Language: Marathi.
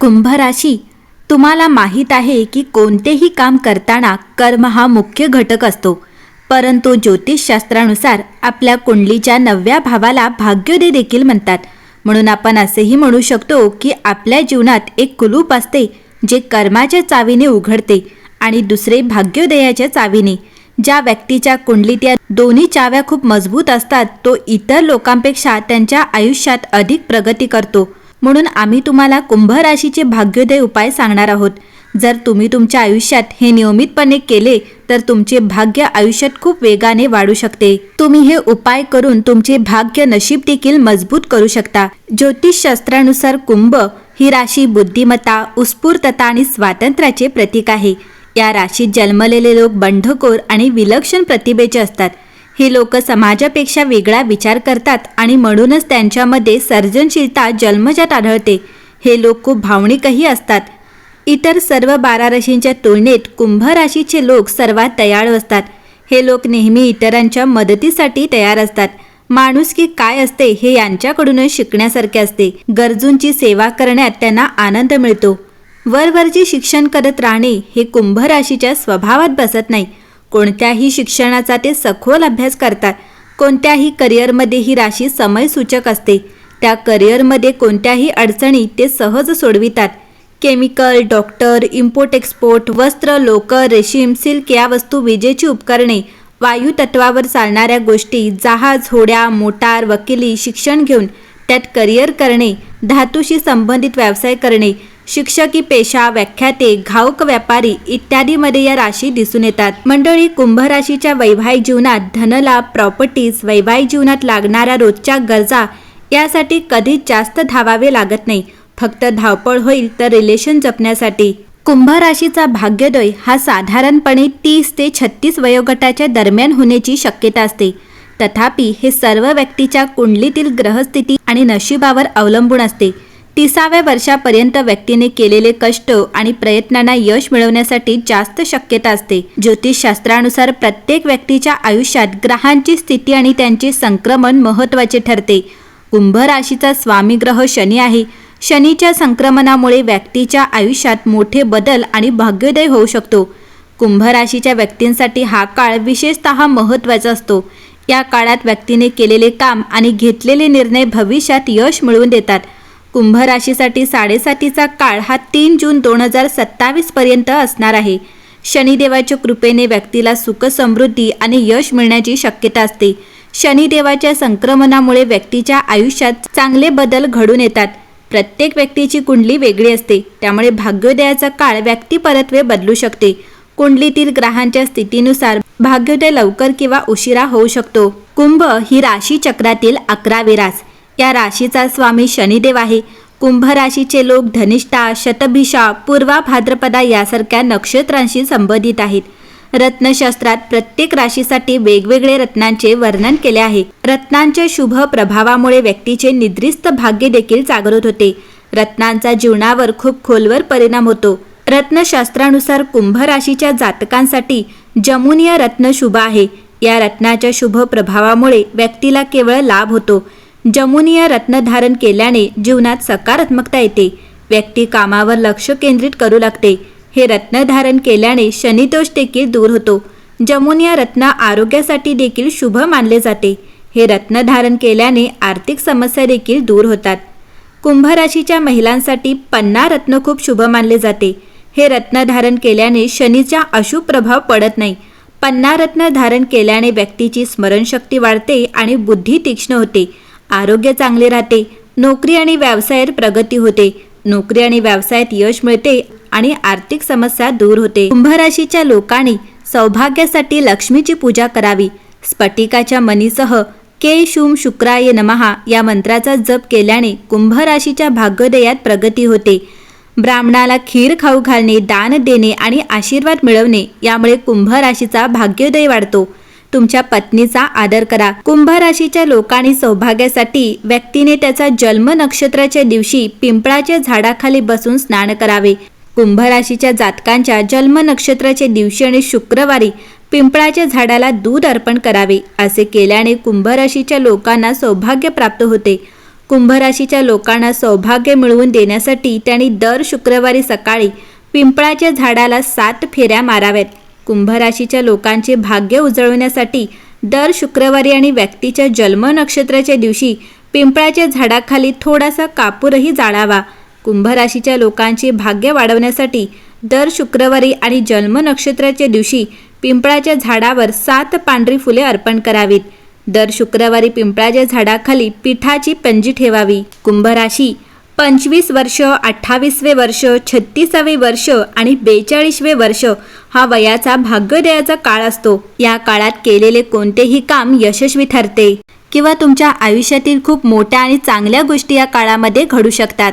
कुंभ राशी तुम्हाला माहीत आहे की कोणतेही काम करताना कर्म हा मुख्य घटक असतो. परंतु ज्योतिषशास्त्रानुसार आपल्या कुंडलीच्या नवव्या भावाला भाग्योदय देखील म्हणतात. म्हणून आपण असेही म्हणू शकतो की आपल्या जीवनात एक कुलूप असते जे कर्माच्या चावीने उघडते आणि दुसरे भाग्योदयाच्या चावीने. ज्या व्यक्तीच्या कुंडलीत या दोन्ही चाव्या खूप मजबूत असतात तो इतर लोकांपेक्षा त्यांच्या आयुष्यात अधिक प्रगती करतो. म्हणून आम्ही तुम्हाला कुंभ राशीचे भाग्योदय उपाय सांगणार आहोत. जर तुम्ही तुमच्या आयुष्यात हे नियमितपणे केले तर तुमचे भाग्य आयुष्यात खूप वेगाने वाढू शकते. तुम्ही हे उपाय करून तुमचे भाग्य नशीब देखील मजबूत करू शकता. ज्योतिषशास्त्रानुसार कुंभ ही राशी बुद्धिमत्ता उत्स्फूर्तता आणि स्वातंत्र्याचे प्रतीक आहे. या राशीत जन्मलेले लोक बंडखोर आणि विलक्षण प्रतिभेचे असतात. ही लोक समाजापेक्षा वेगळा विचार करतात आणि म्हणूनच त्यांच्यामध्ये सर्जनशीलता जन्मजात आढळते. हे लोक खूप भावनिकही असतात. इतर सर्व बारा राशींच्या तुलनेत कुंभ राशीचे लोक सर्वात दयाळू असतात. हे लोक नेहमी इतरांच्या मदतीसाठी तयार असतात. माणुसकी काय असते हे यांच्याकडूनच शिकण्यासारखे असते. गरजूंची सेवा करण्यात त्यांना आनंद मिळतो. वरवरचे शिक्षण करत राहणे हे कुंभ राशीच्या स्वभावात बसत नाही. कोणत्याही शिक्षणाचा ते सखोल अभ्यास करतात. कोणत्याही करिअरमध्ये ही राशी समयसूचक असते. त्या करिअरमध्ये कोणत्याही अडचणी ते सहज सोडवितात. केमिकल डॉक्टर इम्पोर्ट एक्सपोर्ट वस्त्र लोकर रेशीम सिल्क या वस्तू विजेची उपकरणे वायू तत्वावर चालणाऱ्या गोष्टी जहाज होड्या मोटार वकिली शिक्षण घेऊन त्यात करिअर करणे धातूशी संबंधित व्यवसाय करणे शिक्षकी पेशा व्याख्याते घाऊक व्यापारी इत्यादीमध्ये या राशी दिसून येतात. मंडळी कुंभ राशीच्या वैवाहिक जीवनात धनलाभ प्रॉपर्टीज वैवाहिक जीवनात लागणाऱ्या रोजच्या गरजा यासाठी कधीच जास्त धावावे लागत नाही. फक्त धावपळ होईल तर रिलेशन जपण्यासाठी. कुंभ राशीचा भाग्योदय हा साधारणपणे तीस ते छत्तीस वयोगटाच्या दरम्यान होण्याची शक्यता असते. तथापि हे सर्व व्यक्तीच्या कुंडलीतील ग्रहस्थिती आणि नशिबावर अवलंबून असते. तिसाव्या वर्षापर्यंत व्यक्तीने केलेले कष्ट आणि प्रयत्नांना यश मिळवण्यासाठी जास्त शक्यता असते. ज्योतिषशास्त्रानुसार प्रत्येक व्यक्तीच्या आयुष्यात ग्रहांची स्थिती आणि त्यांचे संक्रमण महत्त्वाचे ठरते. कुंभ राशीचा स्वामी ग्रह शनी आहे. शनीच्या संक्रमणामुळे व्यक्तीच्या आयुष्यात मोठे बदल आणि भाग्योदय होऊ शकतो. कुंभ राशीच्या व्यक्तींसाठी हा काळ विशेषतः महत्त्वाचा असतो. या काळात व्यक्तीने केलेले काम आणि घेतलेले निर्णय भविष्यात यश मिळवून देतात. कुंभ राशीसाठी साडेसातीचा काळ हा तीन जून दोन हजार सत्तावीस पर्यंत असणार आहे. शनिदेवाच्या कृपेने व्यक्तीला सुख समृद्धी आणि यश मिळण्याची शक्यता असते. शनिदेवाच्या संक्रमणामुळे व्यक्तीच्या आयुष्यात चांगले बदल घडून येतात. प्रत्येक व्यक्तीची कुंडली वेगळी असते. त्यामुळे भाग्योदयाचा काळ व्यक्ती परत्वे बदलू शकते. कुंडलीतील ग्रहांच्या स्थितीनुसार भाग्योदय लवकर किंवा उशिरा होऊ शकतो. कुंभ ही राशी चक्रातील अकरावी रास. या राशीचा स्वामी शनिदेव आहे. कुंभ राशीचे लोक धनिष्ठा शतभिषा पूर्वा भाद्रपदा यासारख्या नक्षत्रांशी संबंधित आहेत. रत्नशास्त्रात प्रत्येक राशीसाठी वेगवेगळे रत्नांचे वर्णन केले आहे. रत्नांच्या शुभ प्रभावामुळे व्यक्तीचे निद्रिस्त भाग्य देखील जागृत होते. रत्नांचा जीवनावर खूप खोलवर परिणाम होतो. रत्नशास्त्रानुसार कुंभ राशीच्या जातकांसाठी जमुनिया रत्न शुभ आहे. या रत्नाच्या शुभ प्रभावामुळे व्यक्तीला केवळ लाभ होतो. जमुनिया रत्न धारण केल्याने जीवनात सकारात्मकता येते. व्यक्ती कामावर लक्ष केंद्रित करू लागते. हे रत्न धारण केल्याने शनिदोष देखील दूर होतो. जमुनिया रत्न आरोग्यासाठी देखील शुभ मानले जाते. हे रत्न धारण केल्याने आर्थिक समस्या देखील दूर होतात. कुंभ राशीच्या महिलांसाठी पन्ना रत्न खूप शुभ मानले जाते. हे रत्न धारण केल्याने शनीचा अशुभ प्रभाव पडत नाही. पन्ना रत्न धारण केल्याने व्यक्तीची स्मरणशक्ती वाढते आणि बुद्धी तीक्ष्ण होते. आरोग्य चांगले राहते. नोकरी आणि व्यवसायात प्रगती होते. नोकरी आणि व्यवसायात यश मिळते आणि आर्थिक समस्या दूर होते. कुंभ राशीच्या लोकांनी सौभाग्यासाठी लक्ष्मीची पूजा करावी. स्फटिकाच्या मनीसह के शुम शुक्राय नमहा या मंत्राचा जप केल्याने कुंभ राशीच्या भाग्योदयात प्रगती होते. ब्राह्मणाला खीर खाऊ घालणे दान देणे आणि आशीर्वाद मिळवणे यामुळे कुंभ राशीचा भाग्योदय वाढतो. तुमच्या पत्नीचा आदर करा. कुंभ राशीच्या लोकांनी सौभाग्यासाठी व्यक्तीने त्याचा जन्म नक्षत्राच्या दिवशी पिंपळाच्या झाडाखाली बसून स्नान करावे. कुंभ राशीच्या जातकांच्या जन्म नक्षत्राच्या दिवशी आणि शुक्रवारी पिंपळाच्या झाडाला दूध अर्पण करावे. असे केल्याने कुंभ राशीच्या लोकांना सौभाग्य प्राप्त होते. कुंभराशीच्या लोकांना सौभाग्य मिळवून देण्यासाठी त्यांनी दर शुक्रवारी सकाळी पिंपळाच्या झाडाला सात फेऱ्या माराव्यात. कुंभराशीच्या लोकांचे भाग्य उजळवण्यासाठी दर शुक्रवारी आणि व्यक्तीच्या जन्म नक्षत्राच्या दिवशी पिंपळाच्या झाडाखाली थोडासा कापूरही जाळावा. कुंभराशीच्या लोकांचे भाग्य वाढवण्यासाठी दर शुक्रवारी आणि जन्म नक्षत्राच्या दिवशी पिंपळाच्या झाडावर सात पांढरी फुले अर्पण करावीत. दर शुक्रवारी पिंपळाच्या झाडाखाली पिठाची पंजी ठेवावी. कुंभराशी पंचवीस वर्ष अठ्ठावीसवे वर्ष छत्तीसावे वर्ष आणि बेचाळीसवे वर्ष हा वयाचा भाग्योदयाचा काळ असतो. या काळात केलेले कोणतेही काम यशस्वी ठरते किंवा तुमच्या आयुष्यातील खूप मोठ्या आणि चांगल्या गोष्टी या काळामध्ये घडू शकतात.